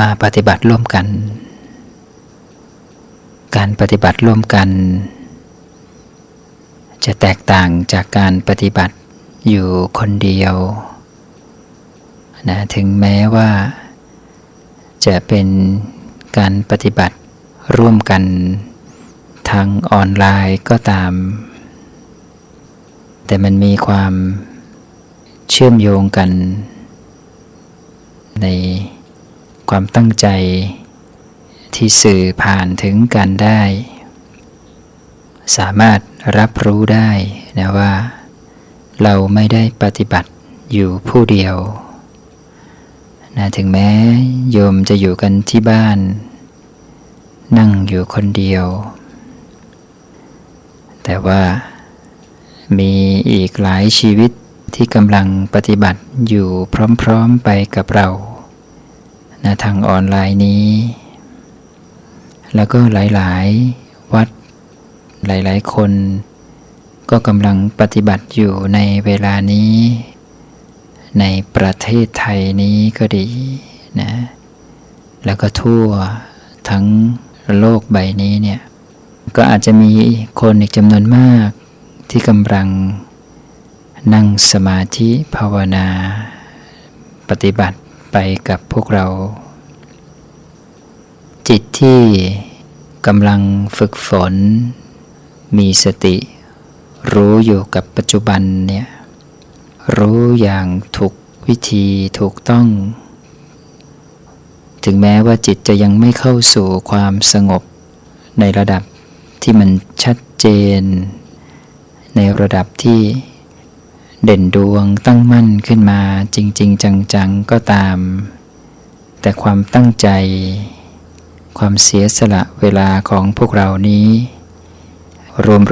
มาปฏิบัติร่วมกัน การปฏิบัติร่วมกัน จะแตกต่างจากการปฏิบัติอยู่คนเดียวนะถึงแม้ว่า จะเป็นการปฏิบัติร่วมกันทางออนไลน์ก็ตาม แต่มันมีความเชื่อมโยงกันใน ความตั้งใจที่สื่อผ่านถึงกันได้ สามารถรับรู้ได้นะว่า เราไม่ได้ปฏิบัติอยู่ผู้เดียวนะถึงแม้โยมจะอยู่กันที่บ้าน นั่งอยู่คนเดียว แต่ว่ามีอีกหลายชีวิตที่กำลังปฏิบัติอยู่พร้อมๆไปกับเรา นะทางออนไลน์นี้ แล้วก็หลายๆวัดหลายๆคน ก็กำลังปฏิบัติอยู่ในเวลานี้ ในประเทศไทยนี้ก็ดีนะแล้วก็ทั่วทั้งโลกใบนี้เนี่ย ก็อาจจะมีคนอีกจำนวนมากที่กำลังนั่งสมาธิภาวนา ปฏิบัติ ไปกับพวกเรา จิตที่กำลังฝึกฝน มีสติ รู้อยู่กับปัจจุบันเนี่ย รู้อย่างถูกวิธีถูกต้อง ถึงแม้ว่าจิตจะยังไม่เข้าสู่ความสงบในระดับที่มันชัดเจน ในระดับที่ เด่นดวงตั้งมั่นขึ้นมาจริง ๆ จัง ๆ ก็ตาม แต่ความตั้งใจ ความเสียสละเวลาของพวกเรานี้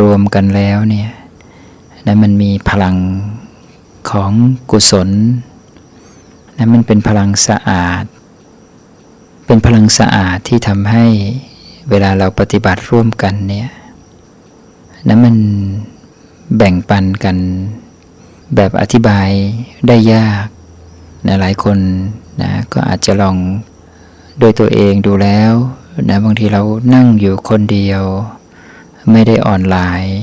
รวม ๆ กันแล้วเนี่ยนั้นมันมีพลังของกุศลนั้นมันเป็นพลังสะอาด เป็นพลังสะอาดที่ทำให้เวลาเราปฏิบัติร่วมกันเนี่ยนั้นมันแบ่งปันกัน แบบอธิบายได้ยากนะหลายคนนะก็อาจจะลองโดยตัวเองดูแล้วนะบางทีเรานั่งอยู่คนเดียว ไม่ได้ออนไลน์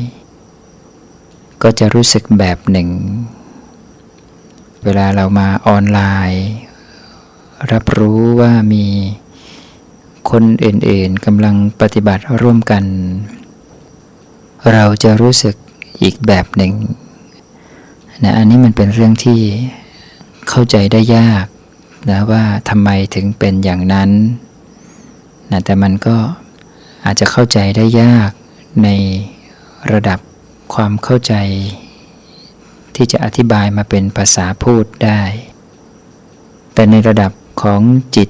ก็จะรู้สึกแบบหนึ่ง เวลาเรามาออนไลน์ รับรู้ว่ามีคนอื่นๆกำลังปฏิบัติร่วมกัน เราจะรู้สึกอีกแบบหนึ่ง นะอันนี้มันเป็นเรื่องที่เข้าใจได้ยากนะว่าทำไมถึงเป็นอย่างนั้นนะแต่มันก็อาจจะเข้าใจได้ยากในระดับความเข้าใจ ที่จะอธิบายมาเป็นภาษาพูดได้ แต่ในระดับของจิต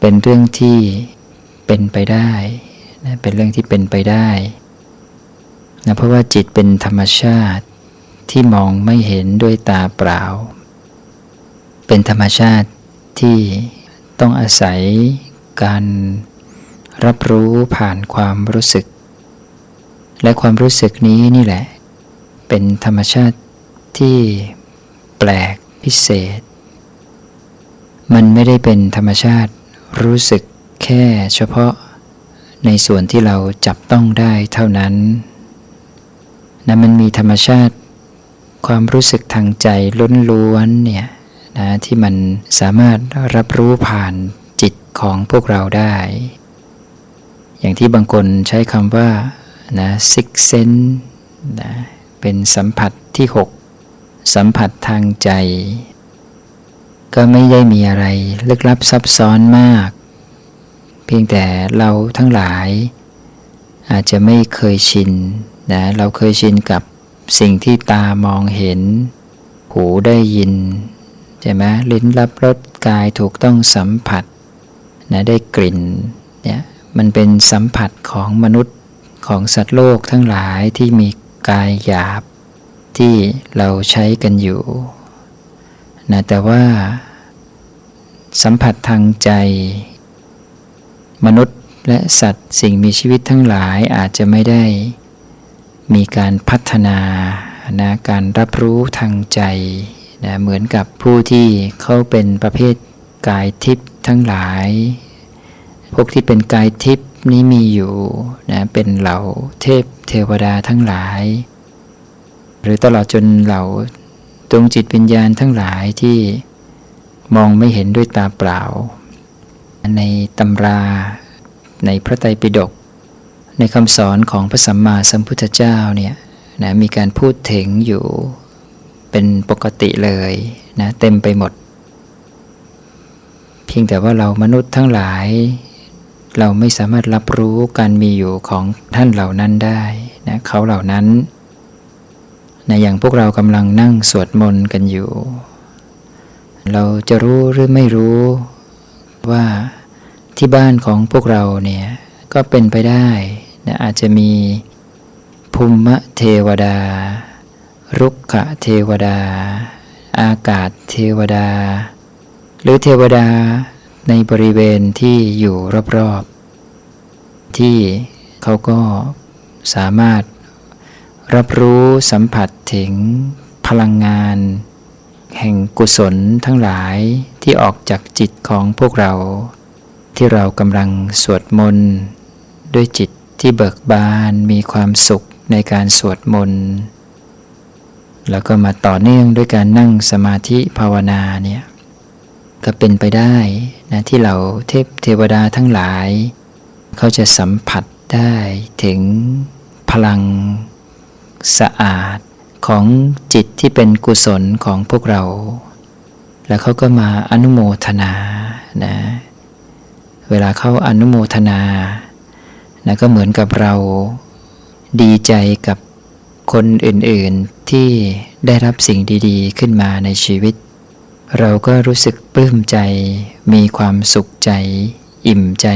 เป็นเรื่องที่เป็นไปได้นะเป็นเรื่องที่เป็นไปได้นะเพราะว่าจิตเป็นธรรมชาติ ที่มองไม่เห็นด้วยตาเปล่า เป็นธรรมชาติที่ต้องอาศัยการรับรู้ผ่านความรู้สึก และความรู้สึกนี้นี่แหละ เป็นธรรมชาติที่แปลกพิเศษ มันไม่ได้เป็นธรรมชาติรู้สึกแค่เฉพาะในส่วนที่เราจับต้องได้เท่านั้นนะมันมีธรรมชาติ ความรู้สึกทางใจล้วนๆเนี่ยนะที่มันสามารถรับรู้ผ่านจิตของพวกเราได้ อย่างที่บางคนใช้คำว่านะซิกเซนนะเป็นสัมผัสที่ 6 สัมผัสทางใจ ก็ไม่ได้มีอะไรลึกลับซับซ้อนมาก เพียงแต่เราทั้งหลาย อาจจะไม่เคยชินนะเราเคยชินกับ สิ่งที่ตามองเห็น หูได้ยินใช่ไหมลิ้นรับรสกายถูกต้องสัมผัสนะได้กลิ่นเนี่ยมันเป็นสัมผัสของมนุษย์ของสัตว์โลกทั้งหลายที่มีกายหยาบ ที่เราใช้กันอยู่นะแต่ว่าสัมผัสทางใจ มนุษย์และสัตว์สิ่งมีชีวิตทั้งหลายอาจจะไม่ได้ มีการพัฒนานะการรับรู้ทางใจนะเหมือนกับผู้ที่เขาเป็นประเภทกายทิพย์ทั้งหลาย พวกที่เป็นกายทิพย์นี้มีอยู่นะเป็นเหล่าเทพเทวดาทั้งหลาย หรือตลอดจนเหล่าดวงจิตวิญญาณทั้งหลายที่มองไม่เห็นด้วยตาเปล่า ในตำราในพระไตรปิฎก ในคำสอนของพระสัมมาสัมพุทธเจ้าเนี่ยนะมีการพูดถึงอยู่เป็นปกติเลยนะเต็มไปหมด เพียงแต่ว่าเรามนุษย์ทั้งหลาย เราไม่สามารถรับรู้การมีอยู่ของท่านเหล่านั้นได้นะเขาเหล่านั้นนะอย่างพวกเรากำลังนั่งสวดมนต์กันอยู่ เราจะรู้หรือไม่รู้ว่าที่บ้านของพวกเราเนี่ยก็เป็นไปได้ นะอาจจะมีภูมิเทวดา รุกขเทวดา อากาศเทวดา หรือเทวดาในบริเวณที่อยู่รอบๆ ที่เขาก็สามารถรับรู้สัมผัสถึงพลังงาน แห่งกุศลทั้งหลายที่ออกจากจิตของพวกเรา ที่เรากำลังสวดมนต์ด้วยจิต ที่เบิกบานมีความสุขในการสวดมนต์แล้วก็มาต่อเนื่องด้วยการนั่งสมาธิภาวนาเนี่ยก็เป็นไปได้นะที่เราเทพเทวดาทั้งหลาย เขาจะสัมผัสได้ถึงพลังสะอาดของจิตที่เป็นกุศลของพวกเรา แล้วเขาก็มาอนุโมทนานะเวลาเขาอนุโมทนา นะก็เหมือนกับเราดีใจกับคนอื่นๆที่ได้รับสิ่งดีๆ ขึ้นมาในชีวิต เราก็รู้สึกปลื้มใจ มีความสุขใจ อิ่มใจ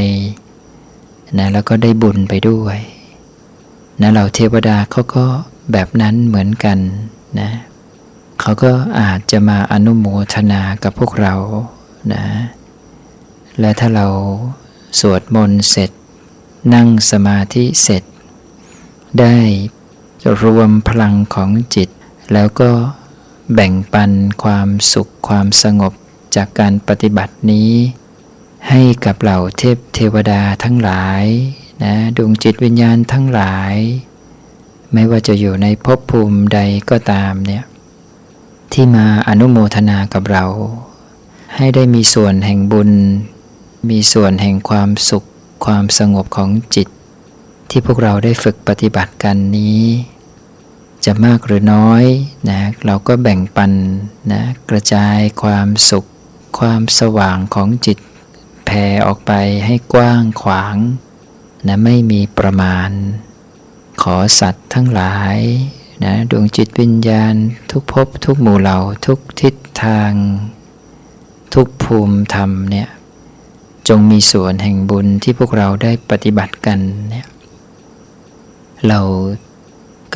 นะแล้วก็ได้บุญไปด้วยนะเราเทวดาเขาก็แบบนั้นเหมือนกันนะเขาก็อาจจะมาอนุโมทนากับพวกเรานะและถ้าเราสวดมนต์เสร็จ นั่งสมาธิเสร็จ ได้รวมพลังของจิต แล้วก็แบ่งปันความสุขความสงบจากการปฏิบัตินี้ ให้กับเหล่าเทพเทวดาทั้งหลายนะดวงจิตวิญญาณทั้งหลาย ไม่ว่าจะอยู่ในภพภูมิใดก็ตามเนี่ยที่มาอนุโมทนากับเรา ให้ได้มีส่วนแห่งบุญ มีส่วนแห่งความสุข ความสงบของจิต ที่พวกเราได้ฝึกปฏิบัติกันนี้ จะมากหรือน้อยนะเราก็แบ่งปันนะกระจายความสุข ความสว่างของจิตแผ่ออกไปให้กว้างขวางนะไม่มีประมาณ ขอสัตว์ทั้งหลายนะดวงจิตวิญญาณ ทุกภพทุกหมู่เหล่าทุกทิศทาง ทุกภูมิธรรมเนี่ย จงมีส่วนแห่งบุญที่พวกเราได้ปฏิบัติกันเนี่ยเรา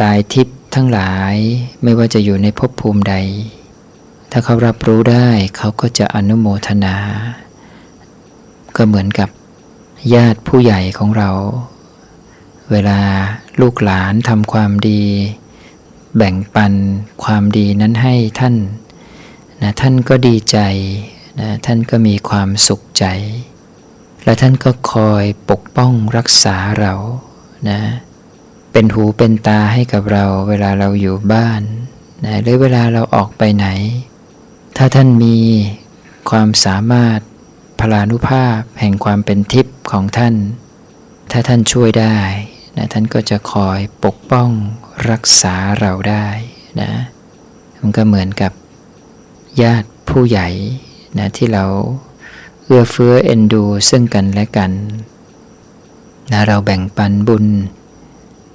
กายทิพย์ทั้งหลายไม่ว่าจะอยู่ในภพภูมิใด ถ้าเขารับรู้ได้เขาก็จะอนุโมทนา ก็เหมือนกับญาติผู้ใหญ่ของเรา เวลาลูกหลานทำความดี แบ่งปันความดีนั้นให้ท่านนะท่านก็ดีใจนะท่านก็มีความสุขใจ และท่านก็คอยปกป้องรักษาเรานะ เป็นหูเป็นตาให้กับเราเวลาเราอยู่บ้านนะหรือเวลาเราออกไปไหน ถ้าท่านมีความสามารถพลานุภาพแห่งความเป็นทิพย์ของท่าน ถ้าท่านช่วยได้นะท่านก็จะคอยปกป้องรักษาเราได้นะ มันก็เหมือนกับญาติผู้ใหญ่นะที่เรา อื้อเฟื้อเอ็นดู ซึ่งกันและกันนะเราแบ่งปันบุญ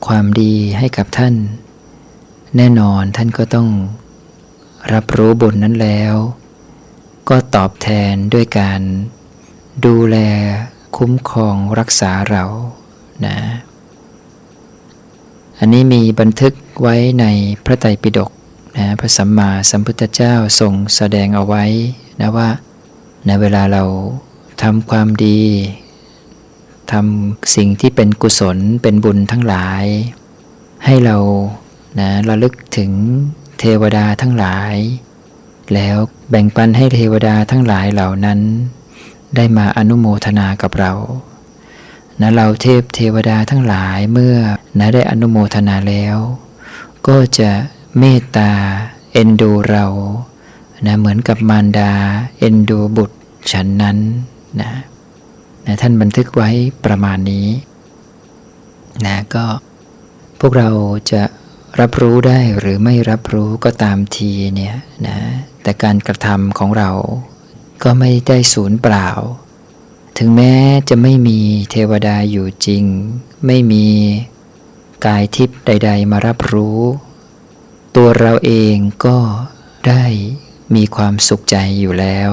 ความดีให้กับท่าน แน่นอนท่านก็ต้องรับรู้บุญนั้นแล้ว ก็ตอบแทนด้วยการดูแลคุ้มครองรักษาเรานะ อันนี้มีบันทึกไว้ในพระไตรปิฎกนะพระสัมมาสัมพุทธเจ้าทรงแสดงเอาไว้นะว่า ในเวลาเราทำความดีทำสิ่งที่เป็นกุศลเป็นบุญทั้งหลาย ให้เรานะระลึกถึงเทวดาทั้งหลาย แล้วแบ่งปันให้เทวดาทั้งหลายเหล่านั้น ได้มาอนุโมทนากับเรานะเราเทพเทวดาทั้งหลายเมื่อนะได้อนุโมทนาแล้ว ก็จะเมตตาเอ็นดูเรา นะเหมือนกับมารดาเอ็นดูบุตรฉันนั้นนะนะท่านบันทึกไว้ประมาณนี้นะก็พวกเราจะรับรู้ได้หรือไม่รับรู้ก็ตามทีเนี่ยนะแต่การกระทำของเราก็ไม่ได้สูญเปล่า ถึงแม้จะไม่มีเทวดาอยู่จริง ไม่มีกายทิพย์ใด ๆ มารับรู้ ตัวเราเองก็ได้ มีความสุขใจอยู่แล้ว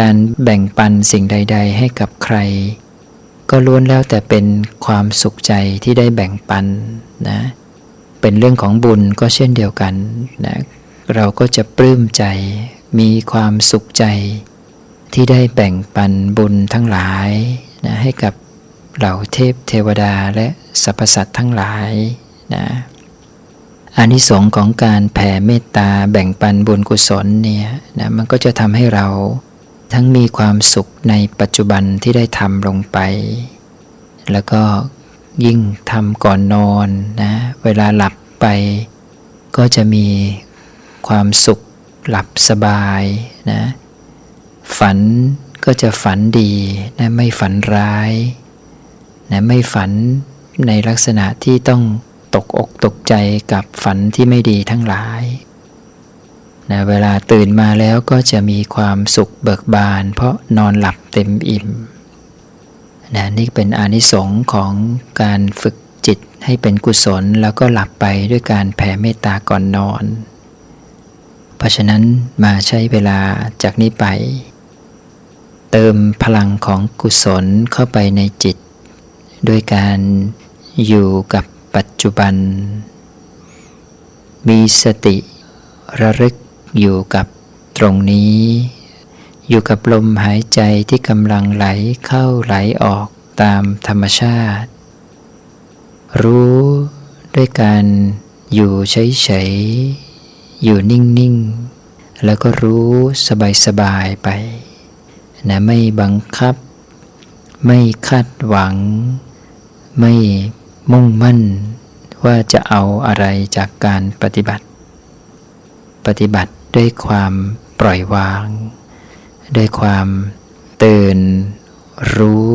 การแบ่งปันสิ่งใด ๆ ให้กับใคร ก็ล้วนแล้วแต่เป็นความสุขใจที่ได้แบ่งปันนะเป็นเรื่องของบุญก็เช่นเดียวกันนะเราก็จะปลื้มใจ มีความสุขใจที่ได้แบ่งปันบุญทั้งหลายนะให้กับเหล่าเทพเทวดาและสรรพสัตว์ทั้งหลายนะ อานิสงส์ของการแผ่เมตตาแบ่งปันบุญกุศลเนี่ยนะมันก็จะทำให้เราทั้งมีความสุขในปัจจุบันที่ได้ทำลงไป แล้วก็ยิ่งทำก่อนนอนนะเวลาหลับไป ก็จะมีความสุขหลับสบายนะฝันก็จะฝันดีนะไม่ฝันร้ายนะไม่ฝันในลักษณะที่ต้อง ตกอกตกใจกับฝันที่ไม่ดีทั้งหลายนะเวลาตื่นมาแล้วก็จะมีความสุขเบิกบาน เพราะนอนหลับเต็มอิ่มนะนี่เป็นอานิสงส์ของการฝึกจิตให้เป็นกุศลแล้วก็หลับไปด้วยการแผ่เมตตาก่อนนอน เพราะฉะนั้นมาใช้เวลาจากนี้ไป เติมพลังของกุศลเข้าไปในจิต ด้วยการอยู่กับ ปัจจุบัน มีสติระลึกอยู่กับตรงนี้ อยู่กับลมหายใจที่กำลังไหลเข้าไหลออกตามธรรมชาติ รู้ด้วยการอยู่เฉยๆอยู่นิ่งๆ แล้วก็รู้สบายๆไปนะไม่บังคับ ไม่คาดหวัง ไม่ มุ่งมั่นว่าจะเอาอะไรจากการปฏิบัติ ปฏิบัติด้วยความปล่อยวาง ด้วยความตื่นรู้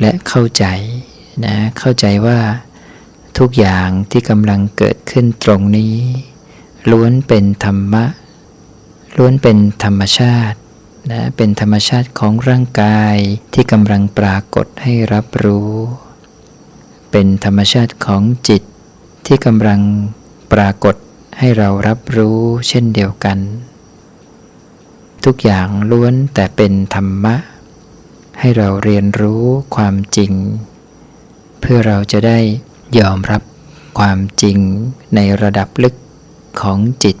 และเข้าใจนะเข้าใจว่าทุกอย่างที่กำลังเกิดขึ้นตรงนี้ ล้วนเป็นธรรมะ ล้วนเป็นธรรมชาตินะเป็นธรรมชาติของร่างกายที่กำลังปรากฏให้รับรู้ เป็นธรรมชาติของจิตที่กำลังปรากฏให้เรารับรู้เช่นเดียวกัน ทุกอย่างล้วนแต่เป็นธรรมะ ให้เราเรียนรู้ความจริง เพื่อเราจะได้ยอมรับความจริงในระดับลึกของจิต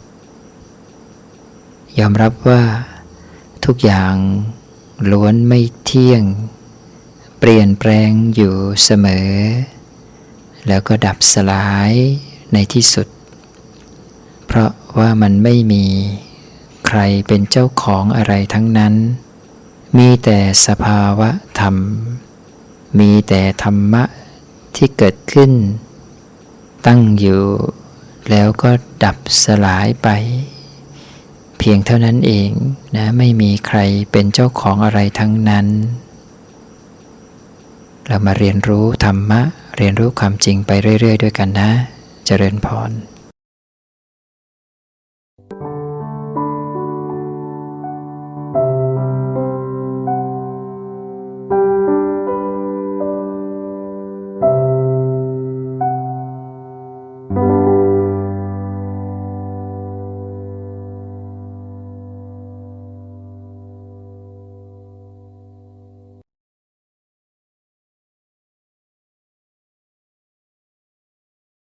ยอมรับว่า ทุกอย่างล้วนไม่เที่ยง เปลี่ยนแปลงอยู่เสมอ แล้วก็ดับสลายในที่สุด เพราะว่ามันไม่มีใครเป็นเจ้าของอะไรทั้งนั้น มีแต่สภาวะธรรม มีแต่ธรรมะที่เกิดขึ้น ตั้งอยู่ แล้วก็ดับสลายไป เพียงเท่านั้นเองนะไม่มีใครเป็นเจ้าของอะไรทั้งนั้น เรามาเรียนรู้ธรรมะ เรียนรู้ความจริงไปเรื่อย ๆ ด้วยกันนะ เจริญพร